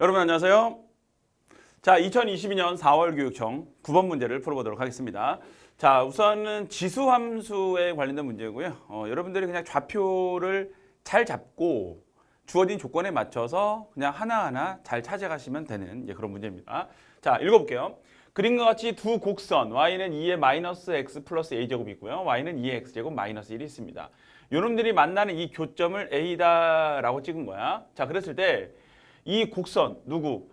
여러분 안녕하세요. 자, 2022년 4월 교육청 9번 문제를 풀어보도록 하겠습니다. 자, 우선은 지수 함수에 관련된 문제고요. 어, 여러분들이 그냥 좌표를 잘 잡고 주어진 조건에 맞춰서 그냥 하나하나 잘 찾아가시면 되는 이제 그런 문제입니다. 자, 읽어볼게요. 그림과 같이 두 곡선 y는 2의 마이너스 x 플러스 a제곱이고요. y는 2의 x제곱 마이너스 1이 있습니다. 요놈들이 만나는 이 교점을 a다라고 찍은 거야. 자, 그랬을 때 이 곡선 누구?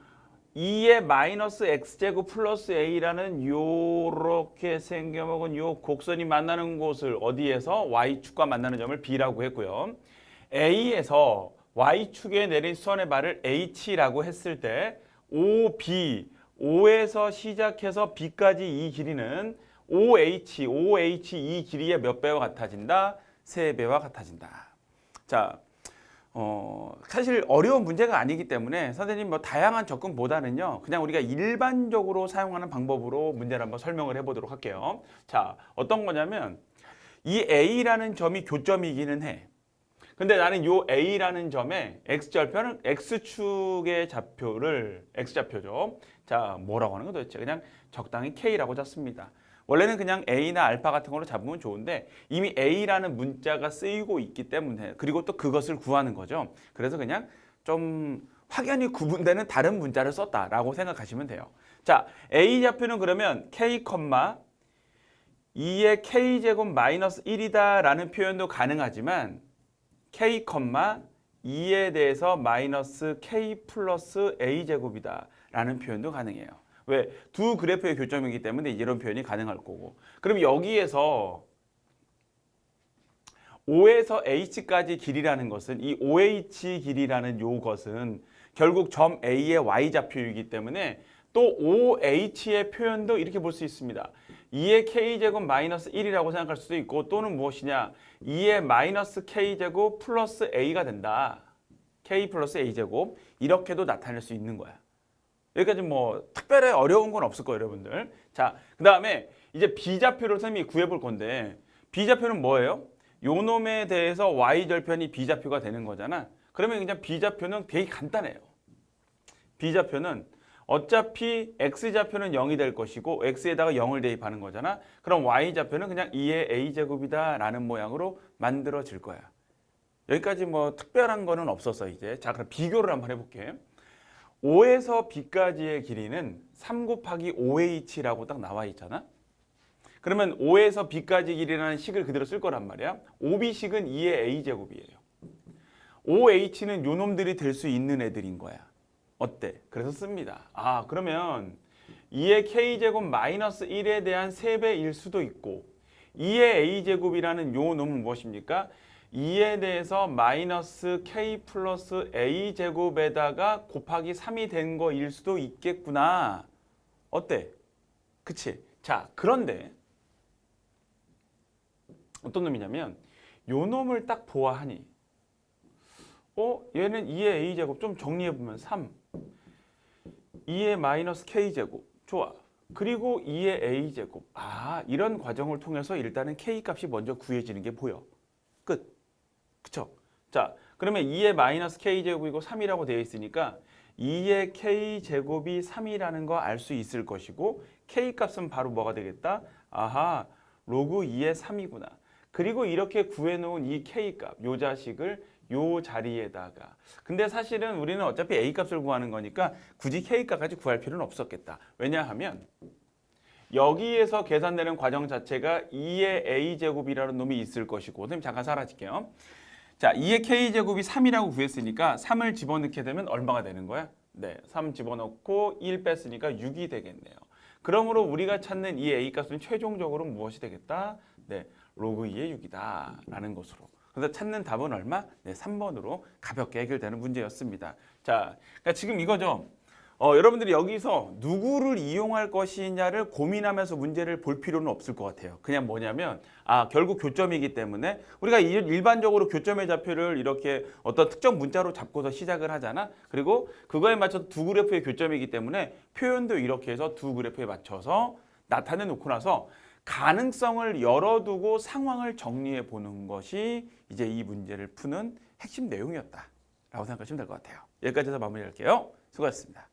2의 마이너스 x제곱 플러스 a라는 요렇게 생겨먹은 요 곡선이 만나는 곳을 어디에서 y축과 만나는 점을 b라고 했고요. a에서 y축에 내린 수선의 발을 h라고 했을 때 OB, O에서 시작해서 B까지 이 길이는 OH, OH 이 길이의 몇 배와 같아진다? 세 배와 같아진다. 자, 어, 사실 어려운 문제가 아니기 때문에 선생님 뭐 다양한 접근보다는요, 그냥 우리가 일반적으로 사용하는 방법으로 문제를 한번 설명을 해보도록 할게요. 자, 어떤 거냐면 이 A라는 점이 교점이기는 해. 근데 나는 요 A라는 점에 X절표는 X축의 좌표를 X좌표죠. 자, 뭐라고 하는 거 도대체? 그냥 적당히 K라고 잡습니다. 원래는 그냥 A나 알파 같은 걸로 잡으면 좋은데 이미 A라는 문자가 쓰이고 있기 때문에 그리고 또 그것을 구하는 거죠. 그래서 그냥 좀 확연히 구분되는 다른 문자를 썼다라고 생각하시면 돼요. 자, A 좌표는 그러면 K, 2의 K제곱 마이너스 1이다라는 표현도 가능하지만 K, 2에 대해서 마이너스 K 플러스 A제곱이다 라는 표현도 가능해요. 왜? 두 그래프의 교점이기 때문에 이런 표현이 가능할 거고. 그럼 여기에서 O에서 H까지 길이라는 것은 이 OH 길이라는 요것은 결국 점 A의 Y좌표이기 때문에 또 OH의 표현도 이렇게 볼 수 있습니다. 2의 K제곱 마이너스 1이라고 생각할 수도 있고 또는 무엇이냐 2의 마이너스 K제곱 플러스 A가 된다. K 플러스 A제곱 이렇게도 나타낼 수 있는 거야. 여기까지 뭐 특별히 어려운 건 없을 거예요, 여러분들. 자, 그 다음에 이제 B좌표를 선생님이 구해볼 건데 B좌표는 뭐예요? 요 놈에 대해서 Y절편이 B좌표가 되는 거잖아. 그러면 그냥 B좌표는 되게 간단해요. B좌표는 어차피 X좌표는 0이 될 것이고 X에다가 0을 대입하는 거잖아. 그럼 Y좌표는 그냥 2의 A제곱이다 라는 모양으로 만들어질 거야. 여기까지 뭐 특별한 거는 없었어 이제. 자 그럼 비교를 한번 해볼게. 5에서 B까지의 길이는 3 곱하기 5H라고 딱 나와 있잖아. 그러면 5에서 B까지 길이라는 식을 그대로 쓸 거란 말이야. 5B식은 2의 A제곱이에요. 5H는 요 놈들이 될 수 있는 애들인 거야. 어때? 그래서 씁니다. 아, 그러면 2의 K제곱 마이너스 1에 대한 3배일 수도 있고 2의 A제곱이라는 요 놈은 무엇입니까? 2에 대해서 마이너스 K 플러스 A제곱에다가 곱하기 3이 된 거일 수도 있겠구나. 어때? 그치? 자, 그런데 어떤 놈이냐면 요 놈을 딱 보아하니 어? 얘는 2의 A제곱 좀 정리해보면 3 2의 마이너스 K제곱 좋아 그리고 2의 A제곱 아 이런 과정을 통해서 일단은 K 값이 먼저 구해지는 게 보여 끝 그쵸? 자 그러면 2의 마이너스 K제곱이고 3이라고 되어 있으니까 2의 K제곱이 3이라는 거 알 수 있을 것이고 K 값은 바로 뭐가 되겠다? 아하 로그 2의 3이구나 그리고 이렇게 구해놓은 이 K 값, 요 자식을 요 자리에다가 근데 사실은 우리는 어차피 A 값을 구하는 거니까 굳이 K 값까지 구할 필요는 없었겠다. 왜냐하면 여기에서 계산되는 과정 자체가 2의 A 제곱이라는 놈이 있을 것이고 선생님 잠깐 사라질게요. 자, 2의 K 제곱이 3이라고 구했으니까 3을 집어넣게 되면 얼마가 되는 거야? 네, 3 집어넣고 1 뺐으니까 6이 되겠네요. 그러므로 우리가 찾는 이 A 값은 최종적으로 무엇이 되겠다? 네, 로그 2의 6이다 라는 것으로 그래서 찾는 답은 얼마? 네, 3번으로 가볍게 해결되는 문제였습니다. 자, 그러니까 지금 이거죠. 어, 여러분들이 여기서 누구를 이용할 것이냐를 고민하면서 문제를 볼 필요는 없을 것 같아요. 그냥 뭐냐면 아 결국 교점이기 때문에 우리가 이- 일반적으로 교점의 좌표를 이렇게 어떤 특정 문자로 잡고서 시작을 하잖아. 그리고 그거에 맞춰서 두 그래프의 교점이기 때문에 표현도 이렇게 해서 두 그래프에 맞춰서 나타내 놓고 나서 가능성을 열어두고 상황을 정리해 보는 것이 이제 이 문제를 푸는 핵심 내용이었다. 생각하시면 될 것 같아요. 여기까지 해서 마무리할게요. 수고하셨습니다.